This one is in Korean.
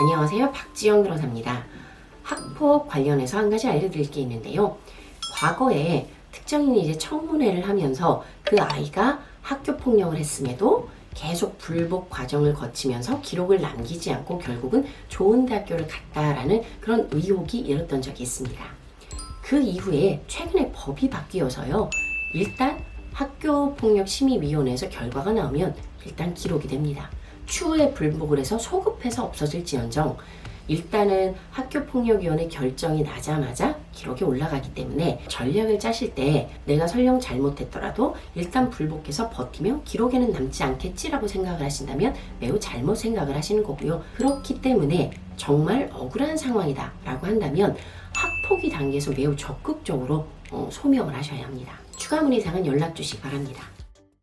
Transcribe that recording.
안녕하세요. 박지영 변호사입니다. 학폭 관련해서 한 가지 알려드릴 게 있는데요. 과거에 특정인이 이제 청문회를 하면서 그 아이가 학교 폭력을 했음에도 계속 불복 과정을 거치면서 기록을 남기지 않고 결국은 좋은 대학교를 갔다라는 그런 의혹이 일었던 적이 있습니다. 그 이후에 최근에 법이 바뀌어서요. 일단 학교폭력심의위원회에서 결과가 나오면 일단 기록이 됩니다. 추후에 불복을 해서 소급해서 없어질지언정 일단은 학교폭력위원회 결정이 나자마자 기록이 올라가기 때문에 전략을 짜실 때 내가 설령 잘못했더라도 일단 불복해서 버티면 기록에는 남지 않겠지라고 생각을 하신다면 매우 잘못 생각을 하시는 거고요. 그렇기 때문에 정말 억울한 상황이다 라고 한다면 학폭위 단계에서 매우 적극적으로 어, 소명을 하셔야 합니다. 추가 문의사항은 연락 주시기 바랍니다.